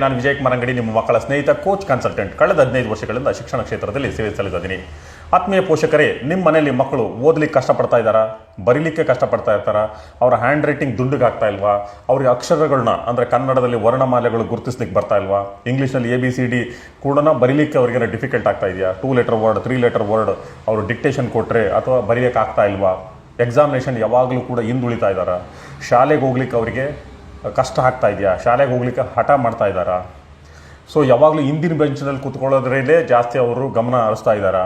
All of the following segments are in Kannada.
ನಾನು ವಿಜಯ್ ಕುಮಾರ್ ಅಂಗಡಿ, ನಿಮ್ಮ ಮಕ್ಕಳ ಸ್ನೇಹಿತ ಕೋಚ್ ಕನ್ಸಲ್ಟೆಂಟ್ ಕಳೆದ ಹದಿನೈದು ವರ್ಷಗಳಿಂದ ಶಿಕ್ಷಣ ಕ್ಷೇತ್ರದಲ್ಲಿ ಸೇವೆ ಸಲ್ಲಿಸಿದ್ದೀನಿ. ಆತ್ಮೀಯ ಪೋಷಕರೇ ನಿಮ್ಮ ಮನೆಯಲ್ಲಿ ಮಕ್ಕಳು ಓದಲಿಕ್ಕೆ ಕಷ್ಟಪಡ್ತಾ ಇದ್ದಾರಾ? ಬರೀಲಿಕ್ಕೆ ಕಷ್ಟಪಡ್ತಾ ಇರ್ತಾರಾ? ಅವರ ಹ್ಯಾಂಡ್ ರೈಟಿಂಗ್ ದುಂಡಿಗೆ ಆಗ್ತಾ ಇಲ್ವಾ? ಅವ್ರಿಗೆ ಅಕ್ಷರಗಳನ್ನ ಅಂದರೆ ಕನ್ನಡದಲ್ಲಿ ವರ್ಣಮಾಲೆಗಳು ಗುರುತಿಸ್ಲಿಕ್ಕೆ ಬರ್ತಾ ಇಲ್ವಾ? ಇಂಗ್ಲೀಷ್ನಲ್ಲಿ ಎ ಬಿ ಸಿ ಡಿ ಕೂಡ ಬರೀಲಿಕ್ಕೆ ಅವ್ರಿಗೇನೋ ಡಿಫಿಕಲ್ಟ್ ಆಗ್ತಾ ಇದೆಯಾ? Two letter word three letter word ಅವರು ಡಿಕ್ಟೇಷನ್ ಕೊಟ್ಟರೆ ಅಥವಾ ಬರೀಲಿಕ್ಕೆ ಆಗ್ತಾ ಇಲ್ವಾ? ಎಕ್ಸಾಮಿನೇಷನ್ ಯಾವಾಗಲೂ ಕೂಡ ಹಿಂದುಳಿತಾ ಇದ್ದಾರಾ? ಶಾಲೆಗೆ ಹೋಗ್ಲಿಕ್ಕೆ ಅವರಿಗೆ ಕಷ್ಟ ಆಗ್ತಾ ಇದೆಯಾ? ಶಾಲೆಗೆ ಹೋಗ್ಲಿಕ್ಕೆ ಹಠ ಮಾಡ್ತಾ ಇದ್ದಾರಾ? ಸೊ ಯಾವಾಗಲೂ ಹಿಂದಿನ ಬೆಂಚ್ನಲ್ಲಿ ಕೂತ್ಕೊಳ್ಳೋದ್ರಲ್ಲೇ ಜಾಸ್ತಿ ಅವರು ಗಮನ ಹರಿಸ್ತಾ ಇದ್ದಾರಾ?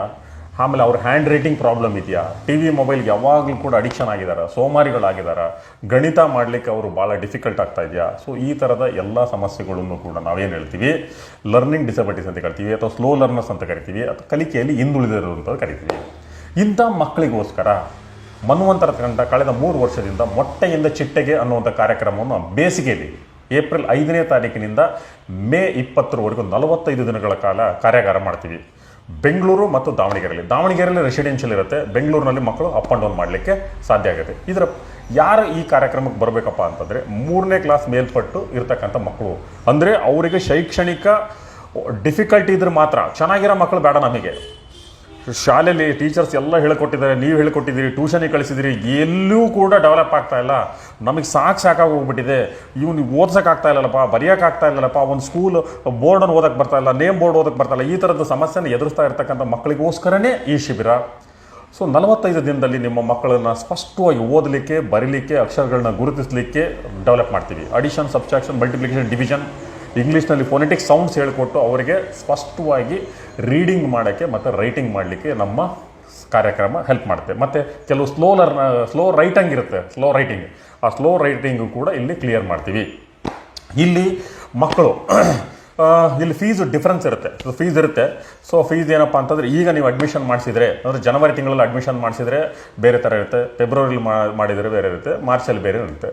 ಆಮೇಲೆ ಅವ್ರ ಹ್ಯಾಂಡ್ ರೈಟಿಂಗ್ ಪ್ರಾಬ್ಲಮ್ ಇದೆಯಾ? ಟಿ ವಿ ಮೊಬೈಲ್ಗೆ ಯಾವಾಗಲೂ ಕೂಡ ಅಡಿಕ್ಷನ್ ಆಗಿದ್ದಾರೆ? ಸೋಮಾರಿಗಳಾಗಿದ್ದಾರೆ? ಗಣಿತ ಮಾಡಲಿಕ್ಕೆ ಅವರು ಭಾಳ ಡಿಫಿಕಲ್ಟ್ ಆಗ್ತಾ ಇದೆಯಾ? ಸೊ ಈ ಥರದ ಎಲ್ಲ ಸಮಸ್ಯೆಗಳನ್ನು ಕೂಡ ನಾವೇನು ಹೇಳ್ತೀವಿ? ಲರ್ನಿಂಗ್ ಡಿಸಬಿಲಿಟೀಸ್ ಅಂತ ಕರಿತೀವಿ, ಅಥವಾ ಸ್ಲೋ ಲರ್ನರ್ಸ್ ಅಂತ ಕರಿತೀವಿ, ಅಥವಾ ಕಲಿಕೆಯಲ್ಲಿ ಹಿಂದುಳಿದಿರುವಂಥದ್ದು ಅಂತ ಕರಿತೀವಿ. ಇಂಥ ಮಕ್ಕಳಿಗೋಸ್ಕರ ಮನ್ವಂತರ ತಂಡ ಕಳೆದ ಮೂರು ವರ್ಷದಿಂದ ಮೊಟ್ಟೆಯಿಂದ ಚಿಟ್ಟೆಗೆ ಅನ್ನುವಂಥ ಕಾರ್ಯಕ್ರಮವನ್ನು ಬೇಸಿಗೆಯಲ್ಲಿ ಏಪ್ರಿಲ್ ಐದನೇ ತಾರೀಕಿನಿಂದ ಮೇ ಇಪ್ಪತ್ತರವರೆಗೂ ನಲವತ್ತೈದು ದಿನಗಳ ಕಾಲ ಕಾರ್ಯಾಗಾರ ಮಾಡ್ತೀವಿ. ಬೆಂಗಳೂರು ಮತ್ತು ದಾವಣಗೆರೆಯಲ್ಲಿ. ದಾವಣಗೆರೆಯಲ್ಲಿ ರೆಸಿಡೆನ್ಷಿಯಲ್ ಇರುತ್ತೆ. ಬೆಂಗಳೂರಿನಲ್ಲಿ ಮಕ್ಕಳು ಅಪ್ ಆ್ಯಂಡ್ ಡೌನ್ ಮಾಡಲಿಕ್ಕೆ ಸಾಧ್ಯ ಆಗುತ್ತೆ. ಇದರ ಯಾರು ಈ ಕಾರ್ಯಕ್ರಮಕ್ಕೆ ಬರಬೇಕಪ್ಪ ಅಂತಂದರೆ ಮೂರನೇ ಕ್ಲಾಸ್ ಮೇಲ್ಪಟ್ಟು ಇರ್ತಕ್ಕಂಥ ಮಕ್ಕಳು. ಅಂದರೆ ಅವರಿಗೆ ಶೈಕ್ಷಣಿಕ ಡಿಫಿಕಲ್ಟಿ ಇದ್ರೆ ಮಾತ್ರ. ಚೆನ್ನಾಗಿರೋ ಮಕ್ಕಳು ಬೇಡ ನಮಗೆ. ಶಾಲೆಯಲ್ಲಿ ಟೀಚರ್ಸ್ ಎಲ್ಲ ಹೇಳ್ಕೊಟ್ಟಿದ್ದಾರೆ, ನೀವು ಹೇಳ್ಕೊಟ್ಟಿದ್ದೀರಿ ಟ್ಯೂಷನಿಗೆ ಕಳಿಸಿದಿರಿ ಎಲ್ಲೂ ಕೂಡ ಡೆವಲಪ್ ಆಗ್ತಾ ಇಲ್ಲ. ನಮಗೆ ಸಾಕು ಸಾಕಾಗಿ ಹೋಗ್ಬಿಟ್ಟಿದೆ. ಇವ್ನು ಓದ್ಸೋಕ್ಕಾಗ್ತಾ ಇಲ್ಲಲ್ಲಪ್ಪ, ಬರೆಯೋಕೆ ಆಗ್ತಾ ಇಲ್ಲಲ್ಲಪ್ಪ, ಒಂದು ಸ್ಕೂಲ್ ಬೋರ್ಡನ್ನು ಓದಕ್ಕೆ ಬರ್ತಾ ಇಲ್ಲ ನೇಮ್ ಬೋರ್ಡ್ ಓದಕ್ಕೆ ಬರ್ತಾ ಇಲ್ಲ, ಈ ಥರದ ಸಮಸ್ಯೆನ ಎದುರಿಸ್ತಾ ಇರ್ತಕ್ಕಂಥ ಮಕ್ಕಳಿಗೋಸ್ಕರನೇ ಈ ಶಿಬಿರ. ಸೊ ನಲವತ್ತೈದು ದಿನದಲ್ಲಿ ನಿಮ್ಮ ಮಕ್ಕಳನ್ನು ಸ್ಪಷ್ಟವಾಗಿ ಓದಲಿಕ್ಕೆ, ಬರೀಲಿಕ್ಕೆ ಅಕ್ಷರಗಳನ್ನ ಗುರುತಿಸಲಿಕ್ಕೆ ಡೆವಲಪ್ ಮಾಡ್ತೀವಿ. ಅಡಿಷನ್ ಸಬ್ಸ್ಟ್ರಾಕ್ಷನ್ ಮಲ್ಟಿಪ್ಲಿಕೇಷನ್ ಡಿವಿಷನ್ ಇಂಗ್ಲೀಷ್ನಲ್ಲಿ ಫೋನೆಟಿಕ್ ಸೌಂಡ್ಸ್ ಹೇಳಿಕೊಟ್ಟು ಅವರಿಗೆ ಸ್ಪಷ್ಟವಾಗಿ ರೀಡಿಂಗ್ ಮಾಡೋಕ್ಕೆ ಮತ್ತು ರೈಟಿಂಗ್ ಮಾಡಲಿಕ್ಕೆ ನಮ್ಮ ಕಾರ್ಯಕ್ರಮ ಹೆಲ್ಪ್ ಮಾಡುತ್ತೆ. ಮತ್ತು ಕೆಲವು ಸ್ಲೋ ಲರ್ನ ಸ್ಲೋ ರೈಟಿಂಗ್ ಇರುತ್ತೆ ಸ್ಲೋ ರೈಟಿಂಗ್ ಆ ಸ್ಲೋ ರೈಟಿಂಗು ಕೂಡ ಇಲ್ಲಿ ಕ್ಲಿಯರ್ ಮಾಡ್ತೀವಿ. ಇಲ್ಲಿ ಮಕ್ಕಳು ಇಲ್ಲಿ ಫೀಸು ಡಿಫ್ರೆನ್ಸ್ ಇರುತ್ತೆ. ಫೀಸ್ ಇರುತ್ತೆ. ಸೊ ಫೀಸ್ ಏನಪ್ಪ ಅಂತಂದರೆ ಈಗ ನೀವು ಅಡ್ಮಿಷನ್ ಮಾಡಿಸಿದರೆ, ಅಂದರೆ ಜನವರಿ ತಿಂಗಳಲ್ಲಿ ಅಡ್ಮಿಷನ್ ಮಾಡಿಸಿದರೆ ಬೇರೆ ಥರ ಇರುತ್ತೆ. ಫೆಬ್ರವರಿಲಿ ಮಾಡಿದರೆ ಬೇರೆ ಇರುತ್ತೆ. ಮಾರ್ಚಲ್ಲಿ ಬೇರೆ ಇರುತ್ತೆ.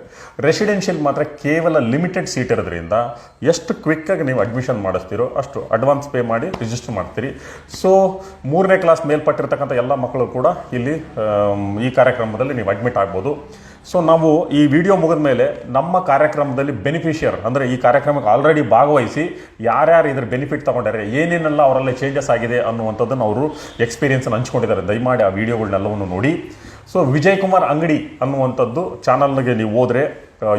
ರೆಸಿಡೆನ್ಷಿಯಲ್ ಮಾತ್ರ ಕೇವಲ ಲಿಮಿಟೆಡ್ ಸೀಟ್ ಇರೋದ್ರಿಂದ ಎಷ್ಟು ಕ್ವಿಕ್ಕಾಗಿ ನೀವು ಅಡ್ಮಿಷನ್ ಮಾಡಿಸ್ತೀರೋ ಅಷ್ಟು ಅಡ್ವಾನ್ಸ್ ಪೇ ಮಾಡಿ ರಿಜಿಸ್ಟರ್ ಮಾಡ್ತೀರಿ. ಸೊ ಮೂರನೇ ಕ್ಲಾಸ್ ಮೇಲ್ಪಟ್ಟಿರ್ತಕ್ಕಂಥ ಎಲ್ಲ ಮಕ್ಕಳು ಕೂಡ ಇಲ್ಲಿ ಈ ಕಾರ್ಯಕ್ರಮದಲ್ಲಿ ನೀವು ಅಡ್ಮಿಟ್ ಆಗ್ಬೋದು. ಸೊ ನಾವು ಈ ವಿಡಿಯೋ ಮುಗಿದ ಮೇಲೆ ನಮ್ಮ ಕಾರ್ಯಕ್ರಮದಲ್ಲಿ ಬೆನಿಫಿಷಿಯರ್ ಅಂದರೆ ಈ ಕಾರ್ಯಕ್ರಮಕ್ಕೆ ಆಲ್ರೆಡಿ ಭಾಗವಹಿಸಿ ಯಾರ್ಯಾರು ಇದ್ರ ಬೆನಿಫಿಟ್ ತಗೊಂಡಿದ್ದಾರೆ ಏನೇನೆಲ್ಲ ಅವರಲ್ಲಿ ಚೇಂಜಸ್ ಆಗಿದೆ ಅನ್ನುವಂಥದ್ದನ್ನು ಅವರು ಎಕ್ಸ್ಪೀರಿಯನ್ಸನ್ನು ಹಂಚ್ಕೊಂಡಿದ್ದಾರೆ. ದಯಮಾಡಿ ಆ ವಿಡಿಯೋಗಳನ್ನೆಲ್ಲವನ್ನು ನೋಡಿ. ಸೊ ವಿಜಯ್ ಕುಮಾರ್ ಅಂಗಡಿ ಅನ್ನುವಂಥದ್ದು ಚಾನಲ್ಗೆ ನೀವು ಹೋದರೆ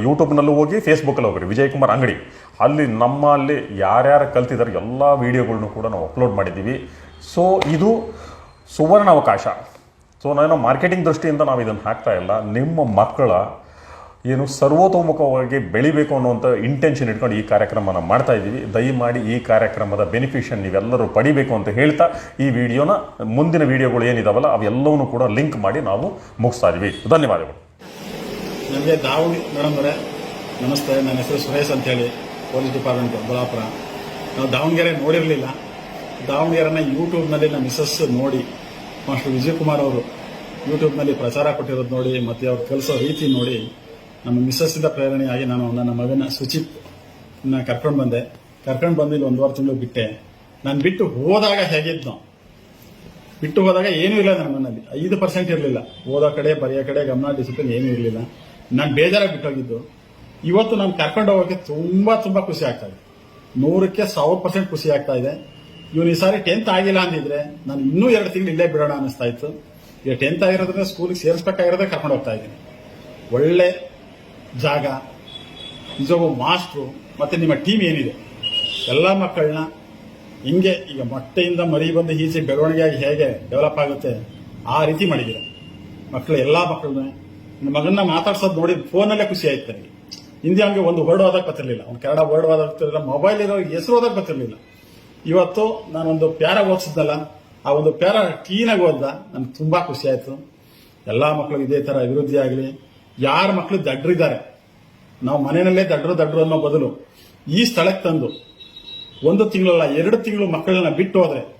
ಯೂಟ್ಯೂಬ್ನಲ್ಲೂ ಹೋಗಿ ಫೇಸ್ಬುಕ್ಕಲ್ಲಿ ಹೋಗ್ರಿ. ವಿಜಯ್ ಕುಮಾರ್ ಅಂಗಡಿ. ಅಲ್ಲಿ ನಮ್ಮಲ್ಲಿ ಯಾರ್ಯಾರು ಕಲ್ತಿದ್ದಾರೆ, ಎಲ್ಲ ವಿಡಿಯೋಗಳ್ನು ಕೂಡ ನಾವು ಅಪ್ಲೋಡ್ ಮಾಡಿದ್ದೀವಿ. ಸೊ ಇದು ಸುವರ್ಣ ಅವಕಾಶ ಸೊ ನಾನು ಮಾರ್ಕೆಟಿಂಗ್ ದೃಷ್ಟಿಯಿಂದ ನಾವು ಇದನ್ನು ಹಾಕ್ತಾ ಇಲ್ಲ. ನಿಮ್ಮ ಮಕ್ಕಳ ಏನು ಸರ್ವತೋಮುಖವಾಗಿ ಬೆಳಿಬೇಕು ಅನ್ನುವಂಥ ಇಂಟೆನ್ಷನ್ ಇಟ್ಕೊಂಡು ಈ ಕಾರ್ಯಕ್ರಮನ ಮಾಡ್ತಾ ಇದ್ದೀವಿ. ದಯಮಾಡಿ ಈ ಕಾರ್ಯಕ್ರಮದ ಬೆನಿಫಿಷನ್ ನೀವೆಲ್ಲರೂ ಪಡಿಬೇಕು ಅಂತ ಹೇಳ್ತಾ ಈ ವಿಡಿಯೋನ, ಮುಂದಿನ ವಿಡಿಯೋಗಳು ಏನಿದಾವಲ್ಲ, ಅವೆಲ್ಲವನ್ನೂ ಕೂಡ ಲಿಂಕ್ ಮಾಡಿ ನಾವು ಮುಗಿಸ್ತಾ ಇದ್ದೀವಿ. ಧನ್ಯವಾದಗಳು. ನನಗೆ ದಾವಣಿ ಮೇಡಮ್ ಅವರೇ, ನಮಸ್ತೆ. ನನ್ನ ಹೆಸರು ಸುರೇಶ್ ಅಂತೇಳಿ ಪೊಲೀಸ್ ಡಿಪಾರ್ಟ್ಮೆಂಟ್ ದೊಡ್ಡಾಪುರ ನಾವು ದಾವಣಗೆರೆ ನೋಡಿರಲಿಲ್ಲ. ದಾವಣಗೆರೆನ ಯೂಟ್ಯೂಬ್ನಲ್ಲಿ ನಮ್ಮ ಮಿಸಸ್ ನೋಡಿ ಮಾಸ್ಟರ್ ವಿಜಯಕುಮಾರ್ ಅವರು ಯೂಟ್ಯೂಬ್ನಲ್ಲಿ ಪ್ರಚಾರ ಕೊಟ್ಟಿರೋದು ನೋಡಿ, ಮತ್ತೆ ಅವ್ರು ಕಲಿಸೋ ರೀತಿ ನೋಡಿ, ನಮ್ಮ ಮಿಸ್ಸಸ್ಸಿಂದ ಪ್ರೇರಣೆಯಾಗಿ ನಾನು ನನ್ನ ಮಗನ ಸುಚಿತ್ ಕರ್ಕೊಂಡು ಬಂದೆ. ಕರ್ಕೊಂಡು ಬಂದಿಲ್ಲ ವಾರ ತಿಂಗಳು ಬಿಟ್ಟೆ. ನಾನು ಬಿಟ್ಟು ಹೋದಾಗ ಹೇಗಿದ್ನೋ, ಬಿಟ್ಟು ಹೋದಾಗ ಏನೂ ಇಲ್ಲ ನನ್ನ ಮನೆಯಲ್ಲಿ ಐದು ಪರ್ಸೆಂಟ್ ಇರಲಿಲ್ಲ. ಓದೋ ಕಡೆ, ಬರೆಯೋ ಕಡೆ, ಗಮನ ಡಿಸಿಪ್ಲಿನ್ ಏನೂ ಇರಲಿಲ್ಲ. ನಾನು ಬೇಜಾರಾಗಿ ಬಿಟ್ಟೋಗಿದ್ದು. ಇವತ್ತು ನಾನು ಕರ್ಕೊಂಡು ಹೋಗೋಕ್ಕೆ ತುಂಬ ತುಂಬ ಖುಷಿ ಆಗ್ತಾ ಇದೆ. ನೂರಕ್ಕೆ ಸಾವಿರ ಪರ್ಸೆಂಟ್ ಖುಷಿ ಆಗ್ತಾ ಇದೆ. ಇವನು ಈ ಸಾರಿ ಟೆಂತ್ ಆಗಿಲ್ಲ ಅಂದಿದ್ರೆ ನಾನು ಇನ್ನೂ ಎರಡು ತಿಂಗಳು ಇಲ್ಲೇ ಬಿಡೋಣ ಅನಿಸ್ತಾ ಇತ್ತು. ಈಗ ಟೆಂತ್ ಆಗಿರೋದ್ರೆ ಸ್ಕೂಲಿಗೆ ಸೇರಿಸ್ಬೇಕಾಗಿರೋದೇ ಕರ್ಕೊಂಡು ಹೋಗ್ತಾ ಇದ್ದೀನಿ. ಒಳ್ಳೆ ಜಾಗ ನಿಜವೂ ಮಾಸ್ಟ್ರು ಮತ್ತೆ ನಿಮ್ಮ ಟೀಮ್ ಏನಿದೆ? ಎಲ್ಲ ಮಕ್ಕಳನ್ನ ಹಿಂಗೆ ಈಗ ಮೊಟ್ಟೆಯಿಂದ ಮರಿ ಬಂದು ಈಚೆ ಬೆಳವಣಿಗೆಯಾಗಿ ಹೇಗೆ ಡೆವಲಪ್ ಆಗುತ್ತೆ, ಆ ರೀತಿ ಮಾಡಿದ್ದೀರ. ಮಕ್ಕಳು ಎಲ್ಲ ಮಕ್ಕಳನ್ನ, ನನ್ನ ಮಗನ್ನ ಮಾತಾಡ್ಸೋದು ನೋಡಿ ಫೋನಲ್ಲೇ ಖುಷಿ ಆಯ್ತು ನನಗೆ. ಹಿಂದಿ ಅವನಿಗೆ ಒಂದು ವರ್ಡ್ ಓದಕ್ಕೆ ಗೊತ್ತಿರಲಿಲ್ಲ. ಅವ್ನು ಕನ್ನಡ ವರ್ಡ್ ಓದಕ್ಕೆ ಮೊಬೈಲ್ ಇರೋ ಹೆಸರು ಓದಕ್ಕೆ ಗೊತ್ತಿರಲಿಲ್ಲ. ಇವತ್ತು ನಾನೊಂದು ಪ್ಯಾರ ಓದಿಸಿದ್ನಲ್ಲ ಆ ಒಂದು ಪ್ಯಾರ ಕ್ಲೀನಾಗಿ ಓದ್ದ ನನಗೆ ತುಂಬಾ ಖುಷಿ ಆಯ್ತು. ಎಲ್ಲಾ ಮಕ್ಕಳು ಇದೇ ತರ ಅಭಿವೃದ್ಧಿ ಆಗಲಿ. ಯಾರ ಮಕ್ಕಳು ದಡ್ರಿದ್ದಾರೆ? ನಾವು ಮನೆಯಲ್ಲೇ ದಡ್ರು ದಡ್ರು ಅನ್ನೋ ಬದಲು ಈ ಸ್ಥಳಕ್ಕೆ ತಂದು ಒಂದು ತಿಂಗಳಲ್ಲ, ಎರಡು ತಿಂಗಳು ಮಕ್ಕಳನ್ನ ಬಿಟ್ಟು ಹೋದ್ರೆ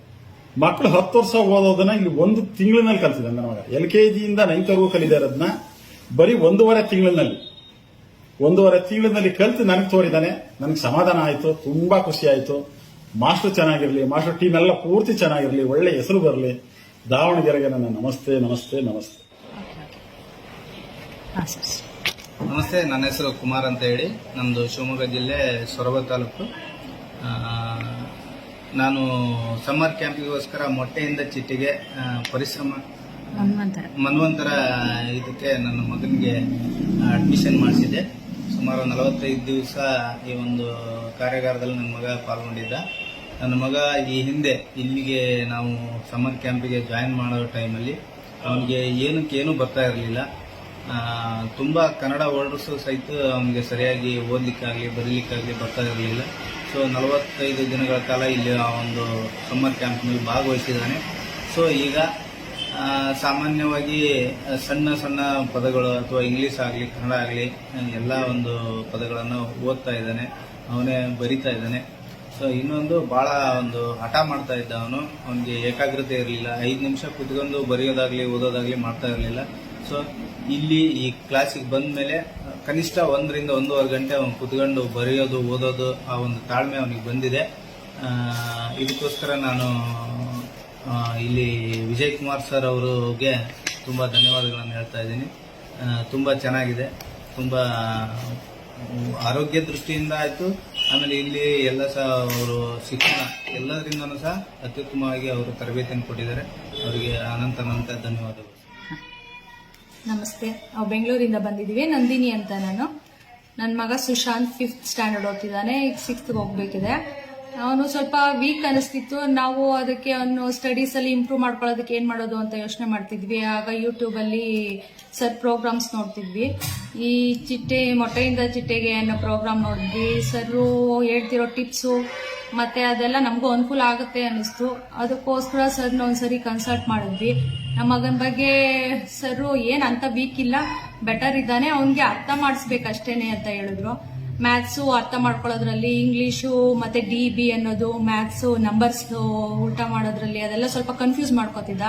ಮಕ್ಕಳು ಹತ್ತು ವರ್ಷ ಓದೋದನ್ನ ಇಲ್ಲಿ ಒಂದು ತಿಂಗಳಿನಲ್ಲಿ ಕಲಿಸಿದೆ ನನ್ನ ಮಗ. ಎಲ್ ಕೆ ಜಿಯಿಂದ ನೈನ್ತ್ವರೆಗೂ ಕಲಿದಾರೆ ಇರೋದನ್ನ ಬರೀ ಒಂದೂವರೆ ತಿಂಗಳಿನಲ್ಲಿ. ಒಂದೂವರೆ ತಿಂಗಳಿನಲ್ಲಿ ಕಲಿತು ನನಗೆ ತೋರಿದ್ದಾನೆ. ನನಗೆ ಸಮಾಧಾನ ಆಯಿತು. ತುಂಬಾ ಖುಷಿ ಆಯಿತು. ಮಾಸ್ಟರ್ ಚೆನ್ನಾಗಿರಲಿ ಮಾಸ್ಟರ್ ಟೀಮ್ ಎಲ್ಲ ಪೂರ್ತಿ ಚೆನ್ನಾಗಿರಲಿ ಒಳ್ಳೆ ಹೆಸರು ಬರಲಿ. ದಾವಣಗೆರೆಗೆ ನನ್ನ ನಮಸ್ತೆ ನಮಸ್ತೆ ನಮಸ್ತೆ. ನಮಸ್ತೆ ನನ್ನ ಹೆಸರು ಕುಮಾರ್ ಅಂತ ಹೇಳಿ. ನಮ್ಮದು ಶಿವಮೊಗ್ಗ ಜಿಲ್ಲೆ ಸೊರಬ ತಾಲೂಕು. ಆ, ನಾನು ಸಮ್ಮರ್ ಕ್ಯಾಂಪಿಗೋಸ್ಕರ ಮೊಟ್ಟೆಯಿಂದ ಚಿಟ್ಟಿಗೆ ಪರಿಶ್ರಮ ಮನ್ವಂತರ ಇದಕ್ಕೆ ನನ್ನ ಮಗನಿಗೆ ಅಡ್ಮಿಷನ್ ಮಾಡಿಸಿದೆ ಸುಮಾರು ನಲವತ್ತೈದು ದಿವಸ ಈ ಒಂದು ಕಾರ್ಯಾಗಾರದಲ್ಲಿ ನನ್ನ ಮಗ ಪಾಲ್ಗೊಂಡಿದ್ದ. ನನ್ನ ಮಗ ಈ ಹಿಂದೆ ಇಲ್ಲಿಗೆ ನಾವು ಸಮ್ಮರ್ ಕ್ಯಾಂಪಿಗೆ ಜಾಯಿನ್ ಮಾಡೋ ಟೈಮಲ್ಲಿ ಅವನಿಗೆ ಏನಕ್ಕೆ ಏನೂ ಬರ್ತಾ ಇರಲಿಲ್ಲ. ತುಂಬ ಕನ್ನಡ ವರ್ಡ್ಸು ಸಹಿತ ಅವನಿಗೆ ಸರಿಯಾಗಿ ಓದಲಿಕ್ಕಾಗಲಿ, ಬರೀಲಿಕ್ಕಾಗಲಿ ಬರ್ತಾ ಇರಲಿಲ್ಲ. ಸೊ ನಲವತ್ತೈದು ದಿನಗಳ ಕಾಲ ಇಲ್ಲಿ ಆ ಒಂದು ಸಮ್ಮರ್ ಕ್ಯಾಂಪ್ನಲ್ಲಿ ಭಾಗವಹಿಸಿದ್ದಾನೆ. ಸೊ ಈಗ ಸಾಮಾನ್ಯವಾಗಿ ಸಣ್ಣ ಸಣ್ಣ ಪದಗಳು ಅಥವಾ ಇಂಗ್ಲೀಷ್ ಆಗಲಿ, ಕನ್ನಡ ಆಗಲಿ, ಎಲ್ಲ ಒಂದು ಪದಗಳನ್ನು ಓದ್ತಾ ಇದ್ದಾನೆ. ಅವನೇ ಬರಿತಾ ಇದ್ದಾನೆ. ಸೊ ಇನ್ನೊಂದು ಬಹಳ ಒಂದು ಹಠ ಮಾಡ್ತಾ ಇದ್ದ ಅವನು ಅವನಿಗೆ ಏಕಾಗ್ರತೆ ಇರಲಿಲ್ಲ. ಐದು ನಿಮಿಷ ಕುತ್ಕೊಂಡು ಬರೆಯೋದಾಗ್ಲಿ, ಓದೋದಾಗ್ಲಿ ಮಾಡ್ತಾ ಇರಲಿಲ್ಲ. ಸೊ ಇಲ್ಲಿ ಈ ಕ್ಲಾಸಿಗೆ ಬಂದ ಮೇಲೆ ಕನಿಷ್ಠ ಒಂದರಿಂದ ಒಂದೂವರೆ ಗಂಟೆ ಅವನು ಕುತ್ಕೊಂಡು ಬರೆಯೋದು, ಓದೋದು ಆ ಒಂದು ತಾಳ್ಮೆ ಅವನಿಗೆ ಬಂದಿದೆ. ಇದಕ್ಕೋಸ್ಕರ ನಾನು ಇಲ್ಲಿ ವಿಜಯ್ ಕುಮಾರ್ ಸರ್ ಅವರಿಗೆ ತುಂಬ ಧನ್ಯವಾದಗಳನ್ನು ಹೇಳ್ತಾ ಇದ್ದೀನಿ. ತುಂಬ ಚೆನ್ನಾಗಿದೆ. ತುಂಬ ಆರೋಗ್ಯ ದೃಷ್ಟಿಯಿಂದ ಆಯಿತು. ಆಮೇಲೆ ಇಲ್ಲಿ ಎಲ್ಲ ಸಹ ಅವರು ಶಿಕ್ಷಣ ಎಲ್ಲದರಿಂದನೂ ಸಹ ಅತ್ಯುತ್ತಮವಾಗಿ ಅವರು ತರಬೇತಿಯನ್ನು ಕೊಟ್ಟಿದ್ದಾರೆ. ಅವರಿಗೆ ಅನಂತ ಅನಂತ ಧನ್ಯವಾದಗಳು. ನಮಸ್ತೆ. ನಾವು ಬೆಂಗಳೂರಿಂದ ಬಂದಿದ್ದೀವಿ. ನಂದಿನಿ ಅಂತ ನಾನು. ನನ್ನ ಮಗ ಸುಶಾಂತ್ ಫಿಫ್ತ್ ಸ್ಟ್ಯಾಂಡರ್ಡ್ ಓದ್ತಿದ್ದಾನೆ. ಈಗ ಸಿಕ್ಸ್ತ್ಗೆ ಹೋಗ್ಬೇಕಿದೆ. ಅವನು ಸ್ವಲ್ಪ ವೀಕ್ ಅನಿಸ್ತಿತ್ತು. ನಾವು ಅದಕ್ಕೆ ಅವನು ಸ್ಟಡೀಸಲ್ಲಿ ಇಂಪ್ರೂವ್ ಮಾಡ್ಕೊಳ್ಳೋದಕ್ಕೆ ಏನು ಮಾಡೋದು ಅಂತ ಯೋಚನೆ ಮಾಡ್ತಿದ್ವಿ. ಆಗ ಯೂಟ್ಯೂಬಲ್ಲಿ ಸರ್ ಪ್ರೋಗ್ರಾಮ್ಸ್ ನೋಡ್ತಿದ್ವಿ. ಈ ಚಿಟ್ಟೆ, ಮೊಟ್ಟೆಯಿಂದ ಚಿಟ್ಟೆಗೆ ಅನ್ನೋ ಪ್ರೋಗ್ರಾಮ್ ನೋಡಿದ್ವಿ. ಸರ್ ಹೇಳ್ತಿರೋ ಟಿಪ್ಸು ಮತ್ತೆ ಅದೆಲ್ಲ ನಮಗೂ ಅನುಕೂಲ ಆಗುತ್ತೆ ಅನ್ನಿಸ್ತು. ಅದಕ್ಕೋಸ್ಕರ ಸರ್ನ ಒಂದ್ಸರಿ ಕನ್ಸಲ್ಟ್ ಮಾಡಿದ್ವಿ. ನಮ್ಮ ಮಗನ ಬಗ್ಗೆ ಸರ್ ಏನ್ ಅಂತ ವೀಕ್ ಇಲ್ಲ. ಬೆಟರ್ ಇದ್ದಾನೆ. ಅವನಿಗೆ ಅರ್ಥ ಮಾಡಿಸ್ಬೇಕಷ್ಟೇನೆ ಅಂತ ಹೇಳಿದ್ರು. ಮ್ಯಾಥ್ಸು ಅರ್ಥ ಮಾಡ್ಕೊಳ್ಳೋದ್ರಲ್ಲಿ ಇಂಗ್ಲೀಷು ಮತ್ತೆ ಡಿ ಬಿ ಅನ್ನೋದು ಮ್ಯಾಥ್ಸು ನಂಬರ್ಸ್ ಊಟ ಮಾಡೋದ್ರಲ್ಲಿ ಅದೆಲ್ಲ ಸ್ವಲ್ಪ ಕನ್ಫ್ಯೂಸ್ ಮಾಡ್ಕೋತಿದ್ದ.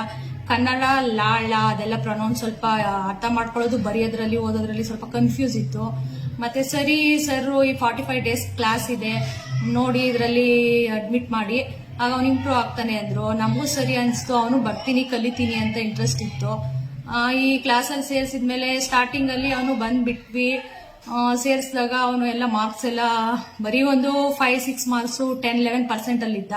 ಕನ್ನಡ, ಲಾಳ ಅದೆಲ್ಲ ಪ್ರೊನೌನ್ಸ್ ಸ್ವಲ್ಪ ಅರ್ಥ ಮಾಡ್ಕೊಳ್ಳೋದು ಬರೆಯೋದ್ರಲ್ಲಿ, ಓದೋದ್ರಲ್ಲಿ ಸ್ವಲ್ಪ ಕನ್ಫ್ಯೂಸ್ ಇತ್ತು. ಮತ್ತೆ ಸರಿ ಸರ್, ಈ ಫಾರ್ಟಿ ಫೈವ್ ಡೇಸ್ ಕ್ಲಾಸ್ ಇದೆ. ನೋಡಿ ಇದರಲ್ಲಿ ಅಡ್ಮಿಟ್ ಮಾಡಿ. ಆಗ ಅವ್ನು ಇಂಪ್ರೂವ್ ಆಗ್ತಾನೆ ಅಂದ್ರು. ನಮಗೂ ಸರಿ ಅನಿಸ್ತು. ಅವನು ಬರ್ತೀನಿ, ಕಲಿತೀನಿ ಅಂತ ಇಂಟ್ರೆಸ್ಟ್ ಇತ್ತು. ಈ ಕ್ಲಾಸಲ್ಲಿ ಸೇರಿಸಿದ್ಮೇಲೆ ಮೇಲೆ ಸ್ಟಾರ್ಟಿಂಗಲ್ಲಿ ಅವನು ಬಂದ್ಬಿಟ್ವಿ. ಸೇರಿಸಿದಾಗ ಅವನು ಎಲ್ಲ ಮಾರ್ಕ್ಸ್ ಎಲ್ಲ ಬರೀ ಒಂದು five six marks ten eleven ಪರ್ಸೆಂಟಲ್ಲಿದ್ದ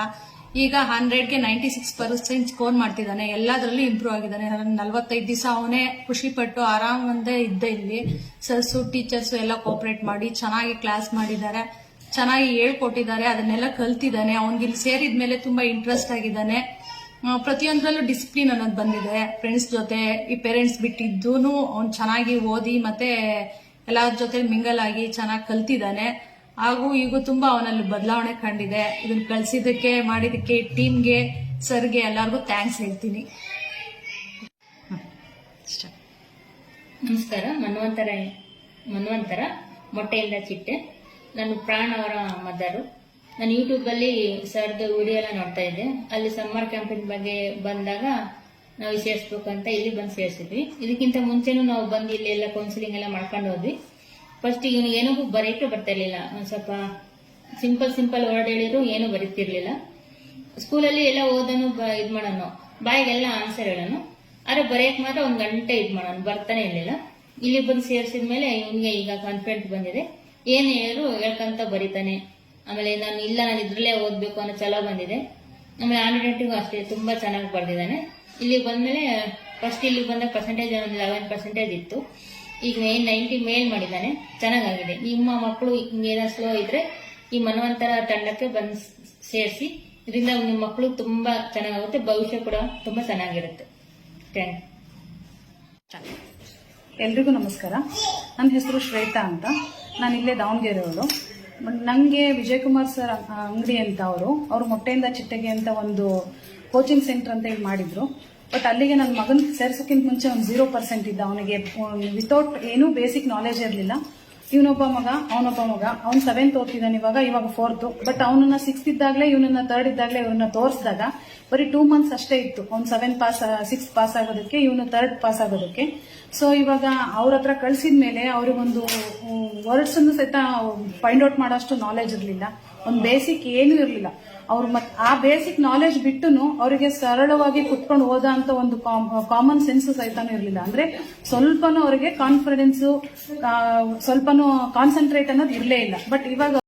ಈಗ ಹಂಡ್ರೆಡ್ಗೆ ನೈಂಟಿ ಸಿಕ್ಸ್ ಪರ್ಸೆಂಟ್ ಸ್ಕೋರ್ ಮಾಡ್ತಿದ್ದಾನೆ. ಎಲ್ಲದರಲ್ಲೂ ಇಂಪ್ರೂವ್ ಆಗಿದ್ದಾನೆ. ನಲ್ವತ್ತೈದು ದಿವಸ ಅವನೇ ಖುಷಿ ಪಟ್ಟು ಆರಾಮಂದೇ ಇದ್ದ ಇಲ್ಲಿ. ಸರ್ಸು ಟೀಚರ್ಸು ಎಲ್ಲ ಕೋಪರೇಟ್ ಮಾಡಿ ಚೆನ್ನಾಗಿ ಕ್ಲಾಸ್ ಮಾಡಿದ್ದಾರೆ. ಚೆನ್ನಾಗಿ ಹೇಳ್ಕೊಟ್ಟಿದ್ದಾರೆ. ಅದನ್ನೆಲ್ಲ ಕಲ್ತಿದ್ದಾನೆ. ಅವನಿಗೆ ಇಲ್ಲಿ ಸೇರಿದ ಮೇಲೆ ತುಂಬಾ ಇಂಟ್ರೆಸ್ಟ್ ಆಗಿದ್ದಾನೆ. ಪ್ರತಿಯೊಂದರಲ್ಲೂ ಡಿಸಿಪ್ಲಿನ್ ಅನ್ನೋದು ಬಂದಿದೆ. ಫ್ರೆಂಡ್ಸ್ ಜೊತೆ ಈ ಪೇರೆಂಟ್ಸ್ ಬಿಟ್ಟಿದ್ದೂ ಅವ್ನು ಚೆನ್ನಾಗಿ ಓದಿ ಮತ್ತೆ ಎಲ್ಲರ ಜೊತೆ ಮಿಂಗಲ್ ಆಗಿ ಚೆನ್ನಾಗಿ ಕಲ್ತಿದ್ದಾನೆ. ಹಾಗೂ ಈಗ ತುಂಬಾ ಅವನಲ್ಲಿ ಬದಲಾವಣೆ ಕಂಡಿದೆ. ಇದನ್ನ ಕಳ್ಸಿದ್ದಕ್ಕೆ ಮಾಡಿದಕ್ಕೆ ಟೀಮ್ಗೆ ಸರ್ಗೆ ಎಲ್ಲರಿಗೂ ಥ್ಯಾಂಕ್ಸ್ ಹೇಳ್ತೀನಿ. ನಮಸ್ಕಾರ, ಮನ್ವಂತರ ಮನ್ವಂತರ, ಮೊಟ್ಟೆಯಿಂದ ಚಿಟ್ಟೆ. ನಾನು ಪ್ರಾಣ್ ಅವರ ಮದರು. ನಾನು ಯೂಟ್ಯೂಬಲ್ಲಿ ಸರ್ದು ವಿಡಿಯೋ ಎಲ್ಲ ನೋಡ್ತಾ ಇದ್ದೆ. ಅಲ್ಲಿ ಸಮ್ಮರ್ ಕ್ಯಾಂಪಿನ ಬಗ್ಗೆ ಬಂದಾಗ ನಾವು ಸೇರಿಸ್ಬೇಕು ಅಂತ ಇಲ್ಲಿ ಬಂದು ಸೇರಿಸಿದ್ವಿ. ಇದಕ್ಕಿಂತ ಮುಂಚೆನೂ ನಾವು ಬಂದು ಇಲ್ಲಿ ಎಲ್ಲ ಕೌನ್ಸಿಲಿಂಗ್ ಎಲ್ಲ ಮಾಡ್ಕೊಂಡು ಹೋದ್ವಿ. ಫಸ್ಟ್ ಇವನು ಏನೂ ಬರೆಯಕ್ಕೆ ಬರ್ತಾ ಇರಲಿಲ್ಲ. ಒಂದು ಸ್ವಲ್ಪ ಸಿಂಪಲ್ ಸಿಂಪಲ್ ವರ್ಡ್ ಹೇಳಿದ್ರು ಏನೂ ಬರೀತಿರ್ಲಿಲ್ಲ. ಸ್ಕೂಲಲ್ಲಿ ಎಲ್ಲ ಓದನು ಇದು ಮಾಡೋನು. ಬಾಯಿಗೆಲ್ಲ ಆನ್ಸರ್ ಹೇಳೋನು. ಆದರೆ ಬರೆಯಕ್ಕೆ ಮಾತ್ರ ಒಂದು ಗಂಟೆ ಇದು ಮಾಡೋನು. ಬರ್ತಾನೆ ಇರಲಿಲ್ಲ. ಇಲ್ಲಿ ಬಂದು ಸೇರಿಸಿದ್ಮೇಲೆ ಇವನಿಗೆ ಈಗ ಕಾನ್ಫಿಡೆಂಟ್ ಬಂದಿದೆ. ಏನು ಹೇಳಿದ್ರು ಹೇಳ್ಕೊಂತ ಬರೀತಾನೆ. ಆಮೇಲೆ ನಾನು ಇಲ್ಲ, ನಾನು ಇದ್ರಲ್ಲೇ ಓದಬೇಕು ಅನ್ನೋ ಛಲ ಬಂದಿದೆ. ಆಮೇಲೆ ಆಂಡ್ರೆಂಟಿಗೂ ಅಷ್ಟೇ, ತುಂಬ ಚೆನ್ನಾಗಿ ಬರ್ದಿದ್ದಾನೆ. ಇಲ್ಲಿ ಬಂದಮೇಲೆ ಫಸ್ಟ್ ಇಲ್ಲಿಗೆ ಬಂದ ಪರ್ಸೆಂಟೇಜ್ ಒಂದು ಲೆವೆನ್ ಪರ್ಸೆಂಟೇಜ್ ಇತ್ತು. ಈಗ ನೈನ್ ನೈಂಟಿ ಮೇಲ್ ಮಾಡಿದ್ದಾನೆ. ಚೆನ್ನಾಗಾಗಿದೆ. ನಿಮ್ಮ ಮಕ್ಕಳು ಹಿಂಗೇನ ಸ್ಲೋ ಇದ್ರೆ ಈ ಮನ್ವಂತರ ತಂಡಕ್ಕೆ ಬಂದು ಸೇರಿಸಿ, ಇದರಿಂದ ನಿಮ್ಮ ಮಕ್ಕಳು ತುಂಬಾ ಚೆನ್ನಾಗುತ್ತೆ ಭವಿಷ್ಯ ಕೂಡ ತುಂಬಾ ಚೆನ್ನಾಗಿರುತ್ತೆ. ಎಲ್ರಿಗೂ ನಮಸ್ಕಾರ. ನನ್ನ ಹೆಸರು ಶ್ವೇತಾ ಅಂತ. ನಾನು ಇಲ್ಲೇ ದಾವಣಗೆರೆಯವರು. ನನಗೆ ವಿಜಯಕುಮಾರ್ ಸರ್ ಅಂಗಡಿ ಅಂತ ಅವರು ಅವರು ಮೊಟ್ಟೆಯಿಂದ ಚಿಟ್ಟೆಗೆ ಅಂತ ಒಂದು ಕೋಚಿಂಗ್ ಸೆಂಟರ್ ಅಂತ ಹೇಳಿ ಮಾಡಿದ್ರು. ಬಟ್ ಅಲ್ಲಿಗೆ ನನ್ನ ಮಗನ ಸೇರ್ಸೋಕ್ಕಿಂತ ಮುಂಚೆ ಒಂದು ಜೀರೋ ಪರ್ಸೆಂಟ್ ಇದ್ದ. ಅವನಿಗೆ ವಿತೌಟ್ ಏನೂ ಬೇಸಿಕ್ ನಾಲೆಜ್ ಇರಲಿಲ್ಲ. ಇವನೊಬ್ಬ ಮಗ, ಅವನೊಬ್ಬ ಮಗ. ಅವ್ನು ಸೆವೆಂತ್ ಓದ್ತಿದ್ದಾನೆ ಇವಾಗ ಇವಾಗ ಫೋರ್ತ್ ಬಟ್ ಅವನನ್ನ ಸಿಕ್ಸ್ತ್ ಇದ್ದಾಗಲೇ, ಇವನನ್ನ ಥರ್ಡ್ ಇದ್ದಾಗಲೇ ಇವನ್ನ ತೋರಿಸಿದಾಗ ಬರೀ ಟೂ ಮಂತ್ಸ್ ಅಷ್ಟೇ ಇತ್ತು. ಅವ್ನು ಸೆವೆನ್ ಪಾಸ್ ಸಿಕ್ಸ್ ಪಾಸ್ ಆಗೋದಕ್ಕೆ, ಇವನು ತರ್ಡ್ ಪಾಸ್ ಆಗೋದಕ್ಕೆ. ಸೊ ಇವಾಗ ಅವ್ರ ಹತ್ರ ಕಳ್ಸಿದ ಮೇಲೆ ಅವ್ರಿಗೊಂದು ವರ್ಡ್ಸ್ ಅನ್ನು ಸಹಿತ ಫೈಂಡ್ ಔಟ್ ಮಾಡೋಷ್ಟು ನಾಲೆಜ್ ಇರಲಿಲ್ಲ. ಒಂದು ಬೇಸಿಕ್ ಏನೂ ಇರಲಿಲ್ಲ. ಅವ್ರ ಮತ್ ಆ ಬೇಸಿಕ್ ನಾಲೆಜ್ ಬಿಟ್ಟುನು ಅವರಿಗೆ ಸರಳವಾಗಿ ಕುತ್ಕೊಂಡು ಹೋದ ಅಂತ ಒಂದು ಕಾಮನ್ ಸೆನ್ಸ್ ಸಹಿತಾನು ಇರಲಿಲ್ಲ. ಅಂದ್ರೆ ಸ್ವಲ್ಪನೂ ಅವರಿಗೆ ಕಾನ್ಫಿಡೆನ್ಸ್ ಸ್ವಲ್ಪನೂ ಕಾನ್ಸಂಟ್ರೇಟ್ ಅನ್ನೋದು ಇರಲೇ ಇಲ್ಲ. ಬಟ್ ಇವಾಗ